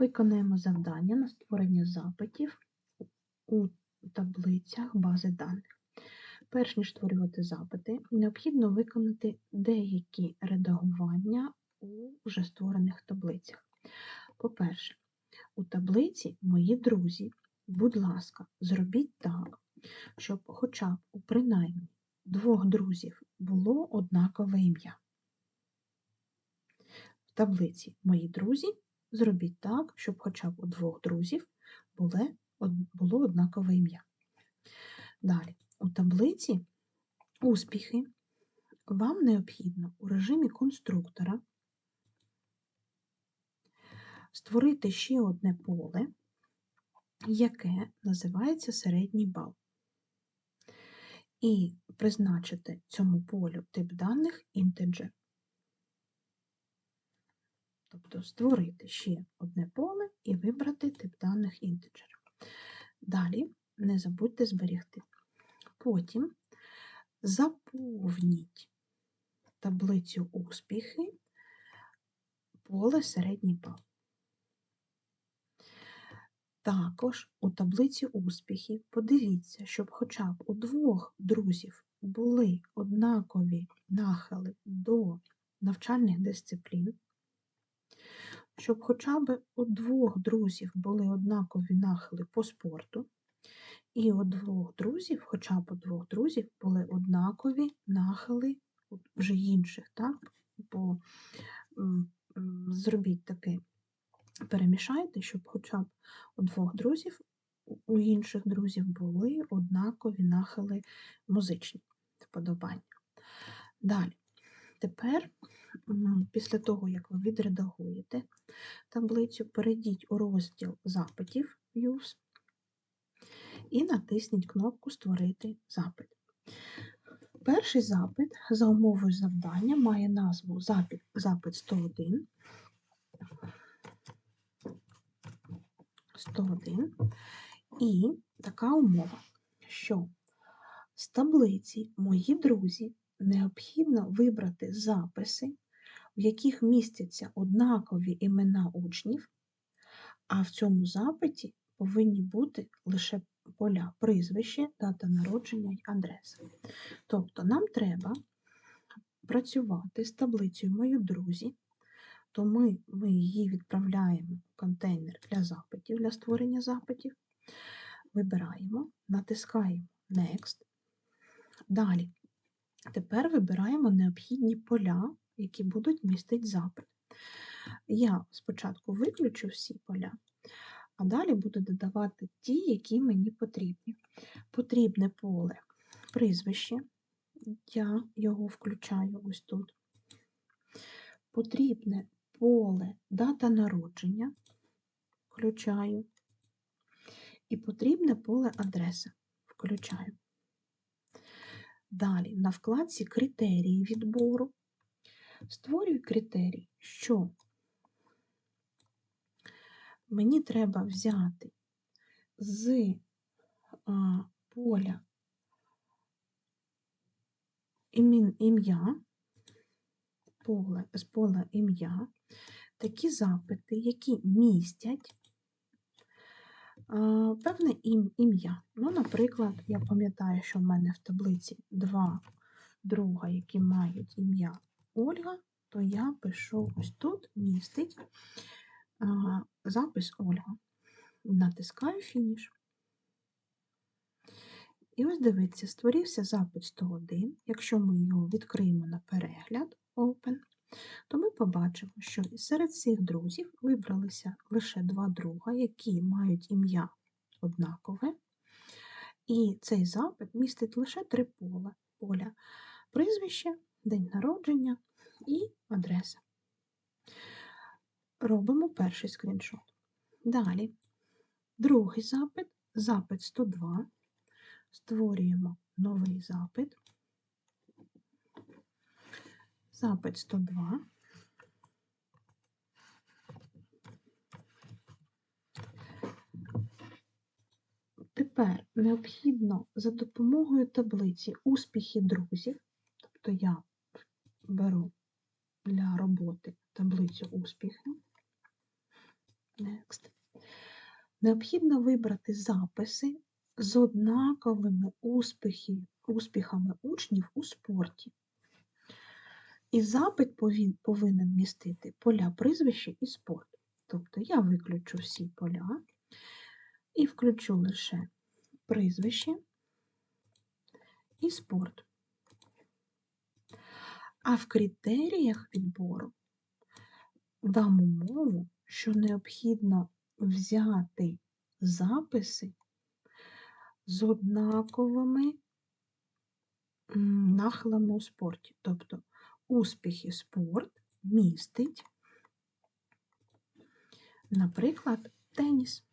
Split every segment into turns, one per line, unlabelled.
Виконаємо завдання на створення запитів у таблицях бази даних. Перш ніж створювати запити, необхідно виконати деякі редагування у вже створених таблицях. По-перше, у таблиці Мої друзі, будь ласка, зробіть так, щоб хоча б у принаймні двох друзів було однакове ім'я. В таблиці Мої друзі зробіть так, щоб хоча б у двох друзів було, однакове ім'я. Далі, у таблиці успіхи вам необхідно у режимі конструктора створити ще одне поле, яке називається середній бал. І призначити цьому полю тип даних integer. Тобто створити ще одне поле і вибрати тип даних integer. Далі не забудьте зберегти. Потім заповніть таблицю успіхи поле середній бал. Також у таблиці успіхів подивіться, щоб хоча б у двох друзів були однакові нахили до навчальних дисциплін, щоб хоча б у двох друзів були однакові нахили по спорту, і у двох друзів, хоча б у двох друзів, були однакові нахили вже інших, так? Бо зробіть таке, перемішайте, щоб хоча б у двох друзів, у інших друзів були однакові нахили музичні вподобання. Далі, тепер, після того, як ви відредагуєте таблицю, перейдіть у розділ запитів Views і натисніть кнопку Створити запит. Перший запит за умовою завдання має назву Запит, запит 101. 101. І така умова, що з таблиці Мої друзі необхідно вибрати записи, в яких містяться однакові імена учнів, а в цьому запиті повинні бути лише поля прізвище, дата народження й адреса. Тобто нам треба працювати з таблицею Мої друзі, то ми, ми її відправляємо в контейнер для запитів, для створення запитів. Вибираємо, натискаємо Next. Далі. Тепер вибираємо необхідні поля, які будуть містити запит. Я спочатку виключу всі поля, а далі буду додавати ті, які мені потрібні. Потрібне поле прізвище, я його включаю ось тут. Потрібне поле дата народження, включаю. І потрібне поле адреса, включаю. Далі на вкладці критерії відбору створюю критерій, що? Мені треба взяти з поля ім'я, з поля ім'я, такі запити, які містять певне ім'я. Ну, Наприклад, я пам'ятаю, що в мене в таблиці два друга, які мають ім'я Ольга, то я пишу ось тут містить запис Ольга. Натискаю фініш. І ось дивіться, створився запит 101. Якщо ми його відкриємо на перегляд Open, то ми побачимо, що серед цих друзів вибралися лише два друга, які мають ім'я однакове. І цей запит містить лише три поля: поля прізвище, день народження і адреса. Робимо перший скріншот. Далі, другий запит, запит 102. Створюємо новий запит. Запит 102. Тепер необхідно за допомогою таблиці успіхи друзів, тобто я беру для роботи таблицю успіхів, Next. Необхідно вибрати записи з однаковими успіхи, успіхами учнів у спорті. І запит повин, повинен містити поля прізвище і спорт. Тобто я виключу всі поля і включу лише прізвище і спорт. А в критеріях відбору дам умову, що необхідно взяти записи з однаковими нахилами у спорті. Тобто успіхи спорт містить, наприклад, теніс.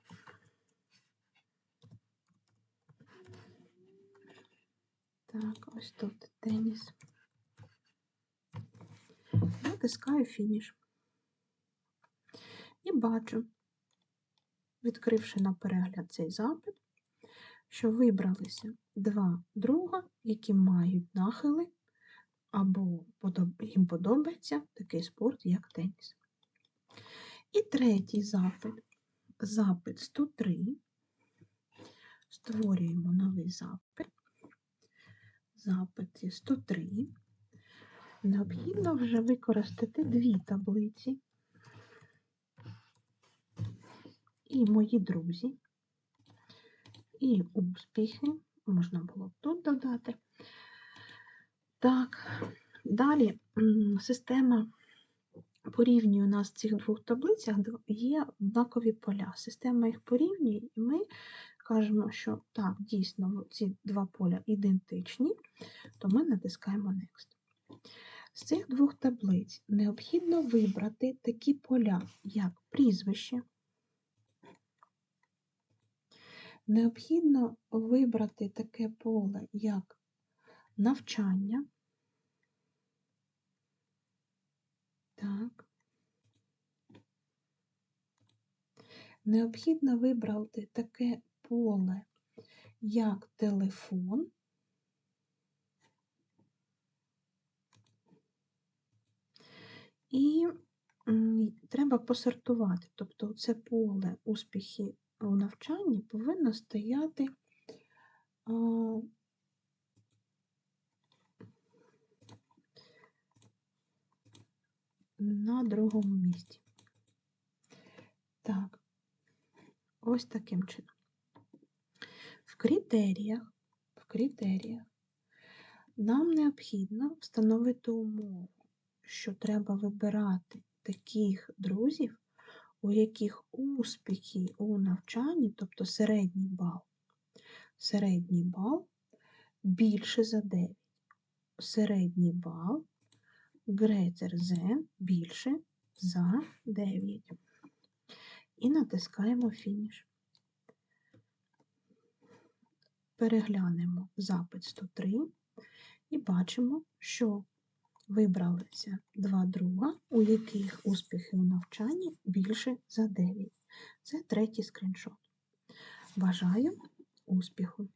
Так, ось тут теніс. Натискаю фініш. І бачу, відкривши на перегляд цей запит, що вибралися два друга, які мають нахили, або їм подобається такий спорт, як теніс. І третій запит. Запит 103. Створюємо новий запит. Запит 103. Необхідно вже використати дві таблиці. І мої друзі, і успіхи, можна було б тут додати. Так, далі система порівнює у нас в цих двох таблицях є однакові поля. Система їх порівнює, і ми кажемо, що так, дійсно, ці два поля ідентичні, то ми натискаємо Next. З цих двох таблиць необхідно вибрати такі поля, як прізвище. Необхідно вибрати таке поле, як навчання. Так. Необхідно вибрати таке поле, як телефон. І треба посортувати, тобто це поле успіхи у навчанні повинно стояти на другому місці. Так, ось таким чином. В критеріях, в критеріях нам необхідно встановити умову, що треба вибирати таких друзів, у яких успіхи у навчанні, тобто середній бал, середній бал більше за 9. Середній бал greater than більше за 9. І натискаємо фініш. Переглянемо запит 103 і бачимо, що Вибралися два друга, у яких успіхи у навчанні більше за 9. Це третій скріншот. Бажаю успіху!